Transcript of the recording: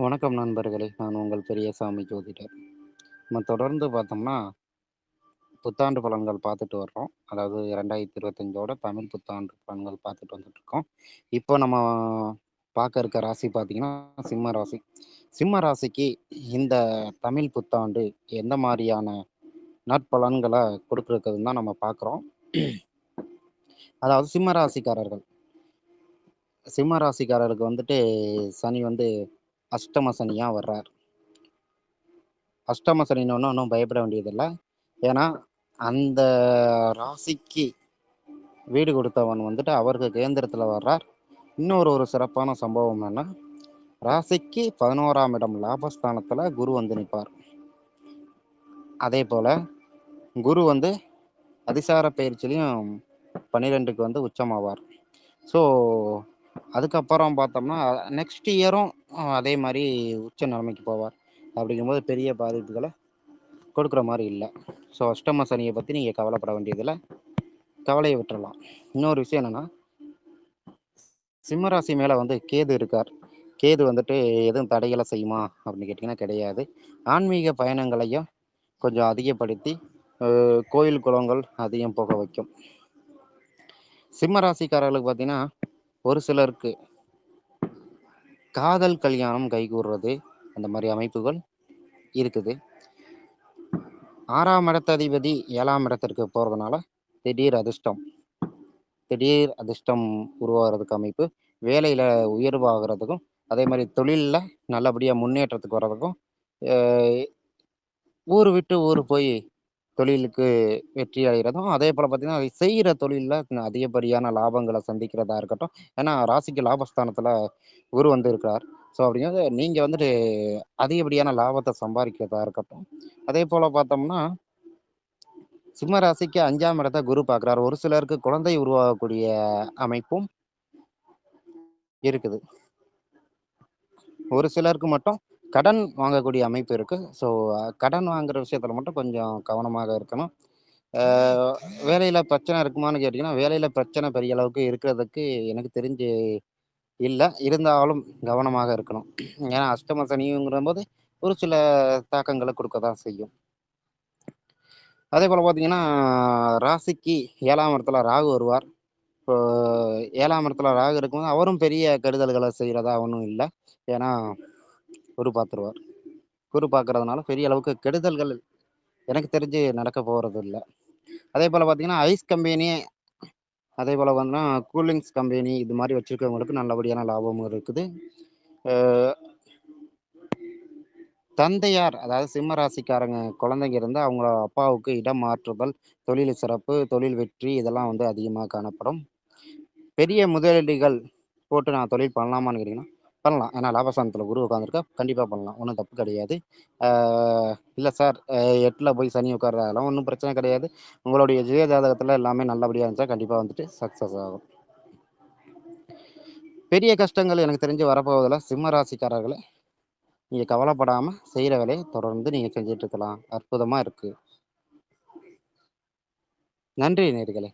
வணக்கம் நண்பர்களே! நான் உங்கள் பெரியசாமி ஜோதிடர். நம்ம தொடர்ந்து பார்த்தோம்னா, புத்தாண்டு பலன்கள் பார்த்துட்டு வர்றோம். அதாவது 2025ஓட தமிழ் புத்தாண்டு பலன்கள் பார்த்துட்டு வந்துட்டுருக்கோம். இப்போ நம்ம பார்க்க இருக்க ராசி பார்த்தீங்கன்னா, சிம்ம ராசி. சிம்ம ராசிக்கு இந்த தமிழ் புத்தாண்டு எந்த மாதிரியான நற்பலன்களை கொடுக்குறதுன்னு தான் நம்ம பார்க்குறோம். அதாவது சிம்ம ராசிக்காரர்கள். சிம்ம ராசிக்காரருக்கு வந்துட்டு சனி வந்து அஷ்டமசனியாக வர்றார். அஷ்டமசனின்னு ஒன்றும் ஒன்றும் பயப்பட வேண்டியதில்லை ஏன்னா, அந்த ராசிக்கு வீடு கொடுத்தவன் வந்துட்டு அவருக்கு கேந்திரத்தில் வர்றார். இன்னொரு ஒரு சிறப்பான சம்பவம் என்னன்னா, ராசிக்கு 11ஆம் இடம் லாபஸ்தானத்தில் குரு வந்து நிற்பார் அதே போல் குரு வந்து அதிசார பயிற்சிலையும் பன்னிரெண்டுக்கு வந்து உச்சமாவார். ஸோ, அதுக்கப்புறம் பார்த்தோம்னா, நெக்ஸ்ட் இயரும் அதே மாதிரி உச்ச நிலைமைக்கு போவார். அப்படிங்கும்போது பெரிய பாதிப்புகளை கொடுக்குற மாதிரி இல்லை ஸோ, அஷ்டம சனியை பற்றி நீங்கள் கவலைப்பட வேண்டியதில் கவலையை விட்டுறலாம். இன்னொரு விஷயம் என்னன்னா சிம்மராசி மேலே வந்து கேது இருக்கார். கேது வந்துட்டு எதுவும் தடைகளை செய்யுமா? அப்படின்னு கேட்டிங்கன்னா கிடையாது. ஆன்மீக பயணங்களையும் கொஞ்சம் அதிகப்படுத்தி, கோயில், குளங்கள் அதிகம் போக வைக்கும். சிம்ம ராசிக்காரர்களுக்கு பார்த்தீங்கன்னா, ஒரு சிலருக்கு காதல் கல்யாணம் கைகூடுறது, அந்த மாதிரி அமைப்புகள் இருக்குது. ஆறாம் இடத்ததிபதி ஏழாம் இடத்திற்கு போறதுனால, திடீர் அதிர்ஷ்டம். திடீர் அதிர்ஷ்டம் உருவாகுறதுக்கு அமைப்பு. வேலையில் உயர்வாகிறதுக்கும் அதே மாதிரி தொழிலில் நல்லபடியாக முன்னேற்றத்துக்கு வர்றதுக்கும், ஊர் விட்டு ஊர் போய் தொழிலுக்கு வெற்றி அடைகிறதும், அதேபோல பார்த்தீங்கன்னா, அதை செய்கிற தொழிலில் அதிகப்படியான லாபங்களை சந்திக்கிறதா இருக்கட்டும். ஏன்னா, ராசிக்கு லாபஸ்தானத்தில் குரு வந்து இருக்கிறார். ஸோ, அப்படிங்கிறது நீங்கள் வந்துட்டு அதிகப்படியான லாபத்தை சம்பாதிக்கிறதா இருக்கட்டும். அதே போல் பார்த்தோம்னா சிம்ம ராசிக்கு அஞ்சாம் இடத்தை குரு பார்க்குறார். ஒரு சிலருக்கு குழந்தை உருவாகக்கூடிய அமைப்பும் இருக்குது. ஒரு சிலருக்கு மட்டும் கடன் வாங்கக்கூடிய அமைப்பு இருக்கு. ஸோ, கடன் வாங்குற விஷயத்தில மட்டும் கொஞ்சம் கவனமாக இருக்கணும். வேலையில பிரச்சனை இருக்குமான்னு கேட்டீங்கன்னா, வேலையில பிரச்சனை பெரிய அளவுக்கு இருக்கிறதுக்கு எனக்கு தெரிஞ்சு இல்ல. இருந்தாலும் கவனமாக இருக்கணும். ஏன்னா, அஷ்டம சனிங்கிறம்போது ஒரு சில தாக்கங்கள குடுக்க தான் செய்யும். அதேபோல பார்த்தீங்கன்னா, ராசிக்கு 7ஆம் இடத்துல ராகு வருவார். இப்போ 7ஆம் இடத்துல ராகு இருக்கும்போது, அவரும் பெரிய கெடுதல்கள செய்றதா ஒண்ணும் இல்ல. ஏன்னா, குரு பார்த்துருவார். குரு பார்க்கறதுனால பெரிய அளவுக்கு கெடுதல்கள் எனக்கு தெரிஞ்சு நடக்க போகிறது இல்லை அதே போல் பார்த்தீங்கன்னா, ஐஸ் கம்பெனி, அதே போல் பார்த்தீங்கன்னா, கூலிங்ஸ் கம்பெனி இது மாதிரி வச்சுருக்கவங்களுக்கு நல்லபடியான லாபமும் இருக்குது. தந்தையார் அதாவது சிம்ம ராசிக்காரங்க குழந்தைங்க இருந்து அவங்கள அப்பாவுக்கு இடம் மாற்றுதல், தொழில் சிறப்பு, தொழில் வெற்றி இதெல்லாம் வந்து அதிகமாக காணப்படும். பெரிய முதலீடுகள் போட்டு நான் தொழில் பண்ணலாமான்னு கேட்டிங்கன்னா பண்ணலாம். ஏன்னா, லாபஸ்தானத்தில் குரு உட்காந்துருக்கா கண்டிப்பாக பண்ணலாம். ஒன்றும் தப்பு கிடையாது. இல்லை சார் எட்டில் போய் சனி உட்காருது அதெல்லாம் ஒன்றும் பிரச்சனை கிடையாது. உங்களுடைய ஜெய ஜாதகத்தில் எல்லாமே நல்லபடியாக இருந்துச்சா, கண்டிப்பாக வந்துட்டு சக்ஸஸ் ஆகும். பெரிய கஷ்டங்கள் எனக்கு தெரிஞ்சு வரப்போவதில் சிம்ம ராசிக்காரர்களை நீங்கள் கவலைப்படாமல் செய்கிற வேலையை தொடர்ந்து நீங்கள் செஞ்சுட்டு இருக்கலாம். இருக்குது நன்றி நேர்களே